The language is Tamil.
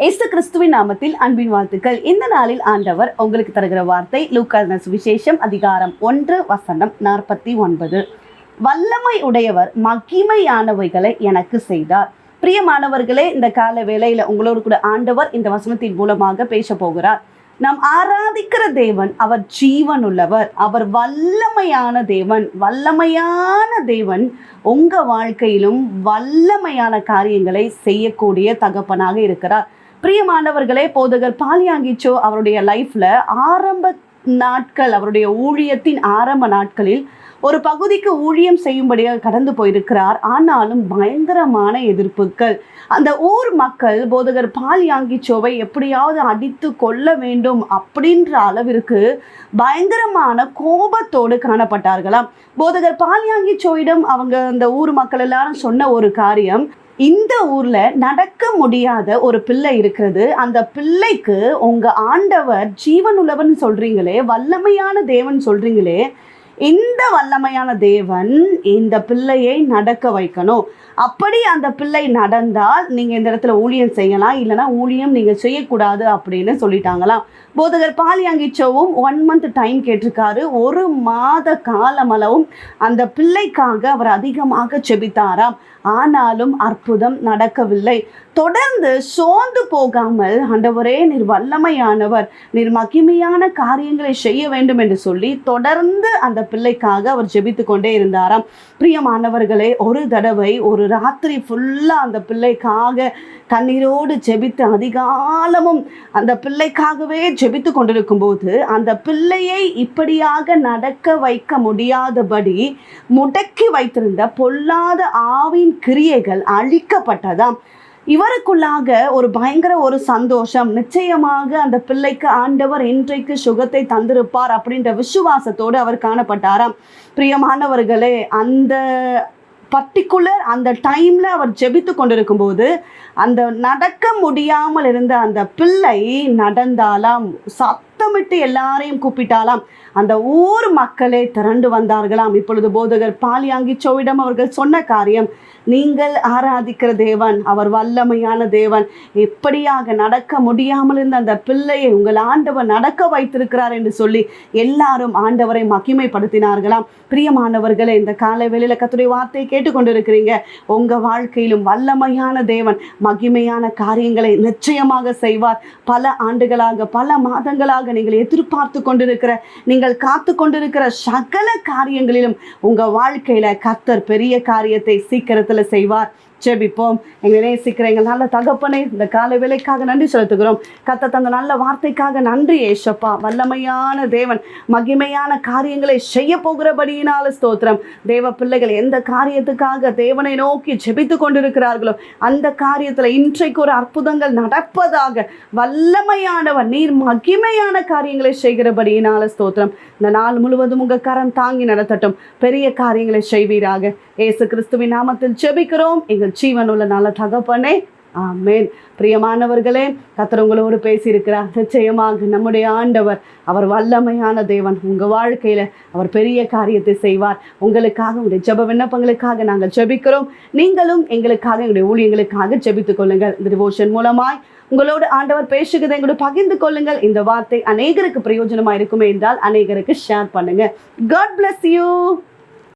இயேசு கிறிஸ்துவின் நாமத்தில் அன்பின் வாழ்த்துக்கள். இந்த நாளில் ஆண்டவர் உங்களுக்கு தருகிற வார்த்தை லூக்கர்னஸ் சுவிசேஷம் அதிகாரம் ஒன்று வசனம் நாற்பத்தி ஒன்பது. வல்லமை உடையவர் மகிமையானவைகளை எனக்கு செய்தார். பிரியமானவர்களே இந்த கால வேளையில உங்களோடு கூட ஆண்டவர் இந்த வசனத்தின் மூலமாக பேச போகிறார். நாம் ஆராதிக்கிற தேவன் அவர் ஜீவன் உள்ளவர் அவர் வல்லமையான தேவன். வல்லமையான தேவன் உங்க வாழ்க்கையிலும் வல்லமையான காரியங்களை செய்யக்கூடிய தகப்பனாக இருக்கிறார். பிரியமானவர்களே போதகர் பாலியாங்கிச்சோ அவருடைய லைஃப்ல ஆரம்ப நாட்கள் அவருடைய ஊழியத்தின் ஆரம்ப நாட்களில் ஒரு பகுதிக்கு ஊழியம் செய்யும்படியாக கடந்து போயிருக்கிறார். ஆனாலும் பயங்கரமான எதிர்ப்புகள். அந்த ஊர் மக்கள் போதகர் பால் யாங்கிச்சோவை எப்படியாவது அடித்து கொள்ள வேண்டும் அப்படின்ற அளவிற்கு பயங்கரமான கோபத்தோடு காணப்பட்டார்களாம். போதகர் பால் யாங்கிச்சோவிடம் அவங்க அந்த ஊர் மக்கள் எல்லாரும் சொன்ன ஒரு காரியம் இந்த ஊர்ல நடக்க முடியாத ஒரு பிள்ளை இருக்கிறது. அந்த பிள்ளைக்கு உங்க ஆண்டவர் ஜீவன் உள்ளவன் சொல்றீங்களே வல்லமையான தேவன் சொல்றீங்களே இந்த வல்லமையான தேவன் இந்த பிள்ளையை நடக்க வைக்கணும். அப்படி அந்த பிள்ளை நடந்தால் நீங்க இந்த இடத்துல ஊழியம் செய்யலாம் இல்லைன்னா ஊழியம் நீங்க செய்யக்கூடாது அப்படின்னு சொல்லிட்டாங்களாம். போதகர் பாலியாங்கிச்சோவும் ஒன் மந்த் டைம் கேட்டிருக்காரு. ஒரு மாத காலமளவும் அந்த பிள்ளைக்காக அவர் அதிகமாக செபித்தாராம். ஆனாலும் அற்புதம் நடக்கவில்லை. தொடர்ந்து சோர்ந்து போகாமல் ஆண்டவரே நீர் வல்லமையானவர். நீர் மகிமையான காரியங்களை செய்ய வேண்டும் என்று சொல்லி தொடர்ந்து அந்த பிள்ளைக்காக அவர் ஜெபித்து கொண்டே இருந்தாராம். பிரியமானவர்களே ஒரு தடவை ஒரு ராத்திரி ஃபுல்லாக அந்த பிள்ளைக்காக கண்ணீரோடு ஜெபித்து அதிகாலமும் அந்த பிள்ளைக்காகவே ஜெபித்து கொண்டிருக்கும் போது அந்த பிள்ளையை இப்படியாக நடக்க வைக்க முடியாதபடி முடக்கி வைத்திருந்த பொல்லாத ஆவின் கிரியைகள் அழிக்கப்பட்டதாம். இவருக்குள்ளாக ஒரு பயங்கர ஒரு சந்தோஷம். நிச்சயமாக அந்த பிள்ளைக்கு ஆண்டவர் இன்றைக்கு சுகத்தை தந்திருப்பார் அப்படின்ற விசுவாசத்தோடு அவர் காணப்பட்டாராம். பிரியமானவர்களே அந்த பர்டிகுலர் அந்த டைமில் அவர் ஜெபித்து கொண்டிருக்கும் போது அந்த நடக்க முடியாமல் இருந்த அந்த பிள்ளை நடந்தாலாம். சத்தமிட்டு எல்லாரையும் கூப்பிட்டாலாம். அந்த ஊர் மக்களே திரண்டு வந்தார்களாம். இப்பொழுது போதகர் பாலியாங்கி சோவிடம் அவர்கள் சொன்ன காரியம் நீங்கள் ஆராதிக்கிற தேவன் அவர் வல்லமையான தேவன். எப்படியாக நடக்க முடியாமல் இருந்த அந்த பிள்ளையை உங்கள் ஆண்டவர் நடக்க வைத்திருக்கிறார் என்று சொல்லி எல்லாரும் ஆண்டவரை மகிமைப்படுத்தினார்களாம். பிரியமானவர்களே இந்த காலை வேளையில கத்துடைய வார்த்தையை கேட்டுக்கொண்டிருக்கிறீங்க. உங்கள் வாழ்க்கையிலும் வல்லமையான தேவன் மகிமையான காரியங்களை நிச்சயமாக செய்வார். பல ஆண்டுகளாக பல மாதங்களாக நீங்கள் எதிர்பார்த்து கொண்டிருக்கிற நீங்கள் காத்து கொண்டிருக்கிற சகல காரியங்களிலும் உங்க வாழ்க்கையில கர்த்தர் பெரிய காரியத்தை சீக்கிரத்தில் செய்வார். ஜெபிப்போம். எங்களை நேசிக்கிற எங்கள் நல்ல தகப்பனை இந்த காலை வேலைக்காக நன்றி செலுத்துகிறோம். கத்த தந்த நல்ல வார்த்தைக்காக நன்றி ஏஷப்பா வல்லமையான தேவன் மகிமையான காரியங்களை செய்ய போகிறபடியினால ஸ்தோத்திரம். தேவ பிள்ளைகள் எந்த காரியத்துக்காக தேவனை நோக்கி ஜெபித்து கொண்டிருக்கிறார்களோ அந்த காரியத்தில் இன்றைக்கு ஒரு அற்புதங்கள் நடப்பதாக வல்லமையானவர் நீர் மகிமையான காரியங்களை செய்கிறபடியினால ஸ்தோத்திரம். இந்த நாள் முழுவதும் உங்கள் கரம் தாங்கி நடத்தட்டும். பெரிய காரியங்களை செய்வீராக. ஏசு கிறிஸ்துவின் நாமத்தில் ஜெபிக்கிறோம். எங்கள் ஜீவனுள்ள நல்ல தகப்பனே. ஆமேன். பிரியமானவர்களே கத்தர் உங்களோடு பேசியிருக்கிறார். நிச்சயமாக நம்முடைய ஆண்டவர் அவர் வல்லமையான தேவன். உங்கள் வாழ்க்கையில் அவர் பெரிய காரியத்தை செய்வார். உங்களுக்காக உங்களுடைய ஜெப விண்ணப்பங்களுக்காக நாங்கள் ஜெபிக்கிறோம். நீங்களும் எங்களுக்காக எங்களுடைய ஊழியங்களுக்காக ஜெபித்துக் கொள்ளுங்கள். இந்த டிவோஷன் மூலமாய் உங்களோடு ஆண்டவர் பேசுகிறதை எங்களோட பகிர்ந்து கொள்ளுங்கள். இந்த வார்த்தை அநேகருக்கு பிரயோஜனமாக இருக்குமே என்றால் அநேகருக்கு ஷேர் பண்ணுங்கள் காட் பிளஸ் யூ